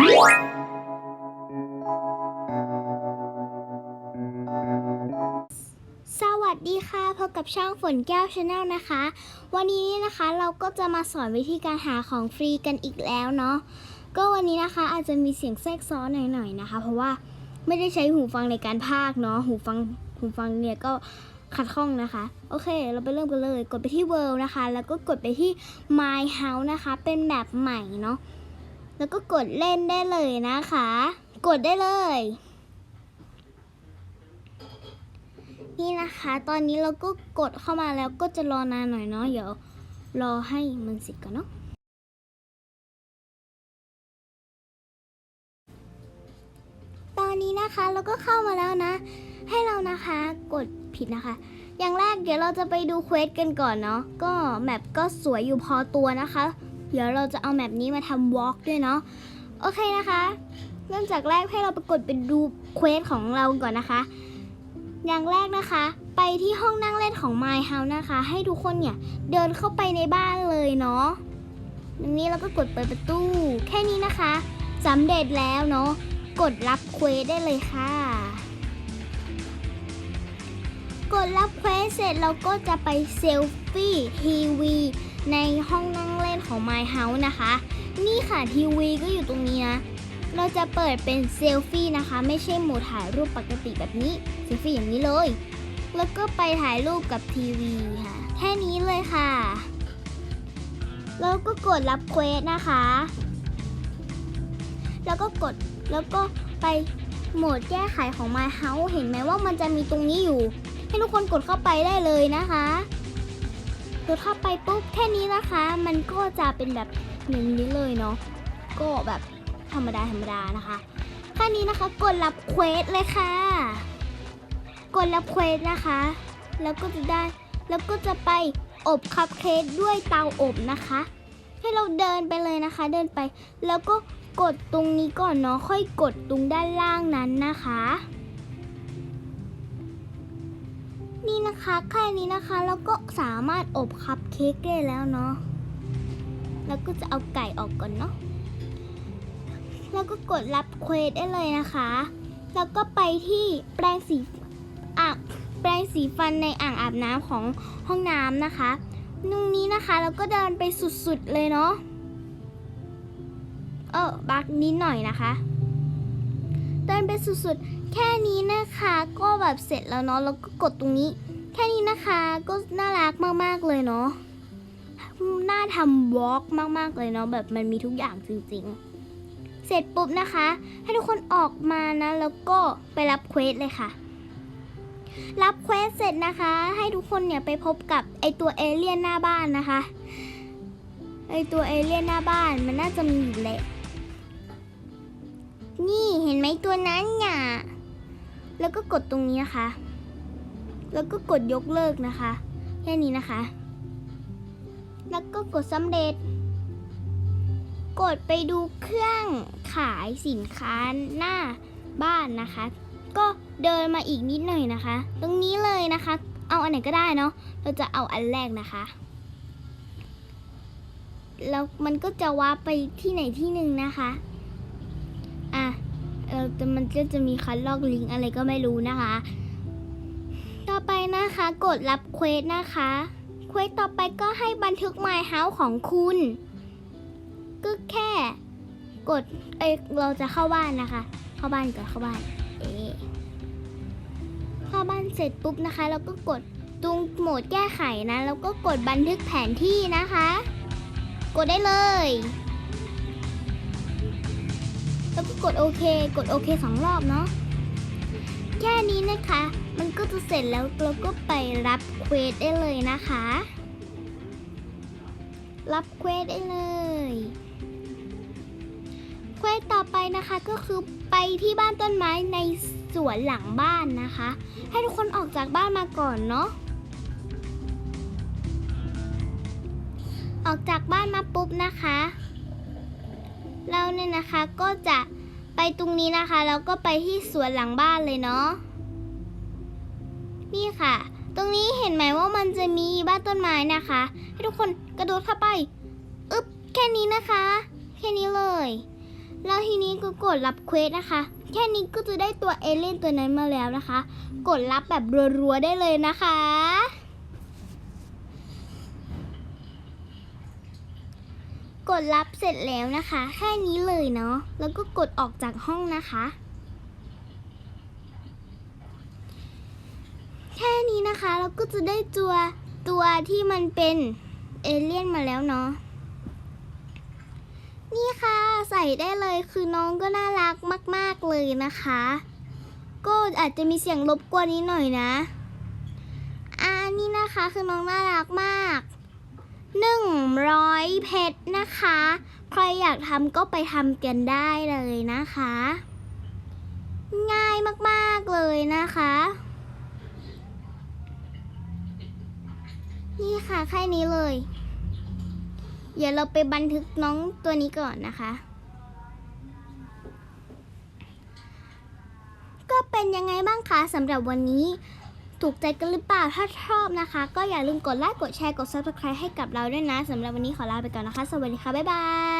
สวัสดีค่ะพบกับช่องฝนแก้วชาแนลนะคะ วันนี้นะคะเราก็จะมาสอนวิธีการหาของฟรีกันอีกแล้วเนาะก็วันนี้นะคะอาจจะมีเสียงแทรกซ้อนหน่อยๆนะคะ เพราะว่าไม่ได้ใช้หูฟังในการพากเนาะหูฟังหูฟังเนี่ยก็ขัดข้องนะคะ โอเค เราไปเริ่มกันเลย กดไปที่ World นะคะ แล้วก็กดไปที่ My House นะคะ เป็นแบบใหม่เนาะ แล้วก็กดเล่นได้เลยนะคะ กดได้เลย นี่นะคะ ตอนนี้เราก็กดเข้ามาแล้วก็จะรอนานหน่อยเนาะเดี๋ยวรอให้มันเสร็จก่อนเนาะตอนนี้นะคะเราก็เข้ามาแล้วนะ ให้เรานะคะกดผิดนะคะอย่างแรกเดี๋ยวเราจะไปดูเควสกันก่อนเนาะก็แมปก็สวยอยู่พอตัวนะคะ เดี๋ยวเราจะเอาแมปนี้มาทำวอล์กด้วยเนาะโอเคนะคะเริ่มจากแรกให้เราไปกดไปดูเควสของเราก่อนนะคะ อย่างแรกนะคะ ไปที่ห้องนั่งเล่นของ My House นะคะ ให้ทุกคนเนี่ยเดินเข้าไปในบ้านเลยเนาะตรงนี้เราก็กดเปิดประตู แค่นี้นะคะสำเร็จแล้วเนาะกดรับเควสได้เลยค่ะ กดรับเควสเสร็จเราก็จะไปเซลฟี่ทีวีในห้องนั่งเล่น ของ My House นะคะ นี่ค่ะทีวีก็อยู่ตรงนี้นะ เราจะเปิดเป็นเซลฟี่นะคะ ไม่ใช่โหมดถ่ายรูปปกติแบบนี้ เซลฟี่อย่างนี้เลย แล้วก็ไปถ่ายรูปกับทีวีค่ะ แค่นี้เลยค่ะ แล้วก็กดรับเควสนะคะ แล้วก็กด แล้วก็ไปโหมดแก้ไขของ My House เห็นไหมว่ามันจะมีตรงนี้อยู่ ให้ทุกคนกดเข้าไปได้เลยนะคะ กดเข้าไปปุ๊บแค่นี้นะคะ มันก็จะเป็นแบบอย่างนี้เลยเนาะก็แบบธรรมดาธรรมดานะคะแค่นี้นะคะกดรับเควสเลยค่ะ กดรับเควสนะคะ แล้วก็จะได้แล้วก็จะไปอบคัพเค้กด้วยเตาอบนะคะ ให้เราเดินไปเลยนะคะ เดินไปแล้วก็กดตรงนี้ก่อนเนาะค่อยกดตรงด้านล่างนั้นนะคะ นี่นะคะแค่นี้นะคะแล้วก็สามารถอบคัพเค้กได้แล้วเนาะแล้วก็จะเอาไก่ออกก่อนเนาะแล้วก็กดรับเควสได้เลยนะคะ แล้วก็ไปที่แปรงสีอ่างแปรงสีฟันในอ่างอาบน้ำของห้องน้ำนะคะตรงนี้นะคะแล้วก็เดินไปสุดๆเลยเนาะเออบักนิดหน่อยนะคะ ดินไปสุดๆ แค่นี้นะคะก็แบบเสร็จแล้วเนาะแล้วก็กดตรงนี้ แค่นี้นะคะก็น่ารักมากๆเลยเนาะน่าทำวอล์กมากๆเลยเนาะแบบมันมีทุกอย่างจริงๆ เสร็จปุ๊บนะคะ ให้ทุกคนออกมานะแล้วก็ไปรับเควสเลยค่ะ รับเควสเสร็จนะคะ ให้ทุกคนเนี่ยไปพบกับไอตัวเอเลี่ยนหน้าบ้านนะคะไอตัวเอเลี่ยนหน้าบ้านมันน่าจะมีอยู่แหละ นี่เห็นไหมตัวนั้นเนี่ยแล้วก็กดตรงนี้นะคะ แล้วก็กดยกเลิกนะคะ แค่นี้นะคะ แล้วก็กดสำเร็จ กดไปดูเครื่องขายสินค้าหน้าบ้านนะคะ ก็เดินมาอีกนิดหน่อยนะคะ ตรงนี้เลยนะคะ เอาอันไหนก็ได้เนาะ เราจะเอาอันแรกนะคะแล้วมันก็จะวาร์ปไปที่ไหนที่หนึ่งนะคะ แต่มันก็จะมีคัดลอกลิงก์อะไรก็ไม่รู้นะคะ ต่อไปนะคะกดรับเควสนะคะเควสต่อไปก็ให้บันทึก My House ของคุณ ก็แค่กดเอยเราจะเข้าบ้านนะคะ เข้าบ้านก่อนเข้าบ้านเอเข้าบ้านเสร็จปุ๊บนะคะแล้วก็กดตรงโหมดแก้ไขนะ แล้วก็กดบันทึกแผนที่นะคะ กดได้เลย แล้วก็กดโอเค กดโอเคสองรอบเนาะ แค่นี้นะคะ มันก็จะเสร็จแล้วเราก็ไปรับเควสได้เลยนะคะ รับเควสได้เลยเควสต่อไปนะคะก็คือไปที่บ้านต้นไม้ในสวนหลังบ้านนะคะ ให้ทุกคนออกจากบ้านมาก่อนเนาะออกจากบ้านมาปุ๊บนะคะ เราเนี่ยนะคะก็จะไปตรงนี้นะคะแล้วก็ไปที่สวนหลังบ้านเลยเนาะนี่ค่ะ ตรงนี้เห็นไหมว่ามันจะมีบ้านต้นไม้นะคะ ให้ทุกคนกระโดดเข้าไปอึ๊บแค่นี้นะคะ แค่นี้เลยแล้วทีนี้ก็กดรับเควสนะคะ แค่นี้ก็จะได้ตัวเอเลี่ยนตัวนั้นมาแล้วนะคะ กดรับแบบรัวๆได้เลยนะคะ กดรับเสร็จแล้วนะคะ แค่นี้เลยเนาะแล้วก็กดออกจากห้องนะคะ แค่นี้นะคะเราก็จะได้ตัวตัวที่มันเป็นเอเลี่ยนมาแล้วเนาะนี่ค่ะใส่ได้เลยคือน้องก็น่ารักมาก ๆ เลยนะคะ ก็อาจจะมีเสียงรบกวนนิดหน่อยนะอ่านี่นะคะคือน้องน่ารักมากหนึ่งร้อย 100เพชรนะคะ ใครอยากทำก็ไปทำกันได้เลยนะคะ ง่ายมากๆเลยนะคะ นี่ค่ะแค่นี้เลย เดี๋ยวเราไปบันทึกน้องตัวนี้ก่อนนะคะก็เป็นยังไงบ้างคะสำหรับวันนี้ ถูกใจกันหรือเปล่า ถ้าชอบนะคะ ก็อย่าลืมกดไลค์ กดแชร์ กด subscribe ให้กับเราด้วยนะสำหรับวันนี้ขอลาไปก่อนนะคะ สวัสดีค่ะ บ๊ายบาย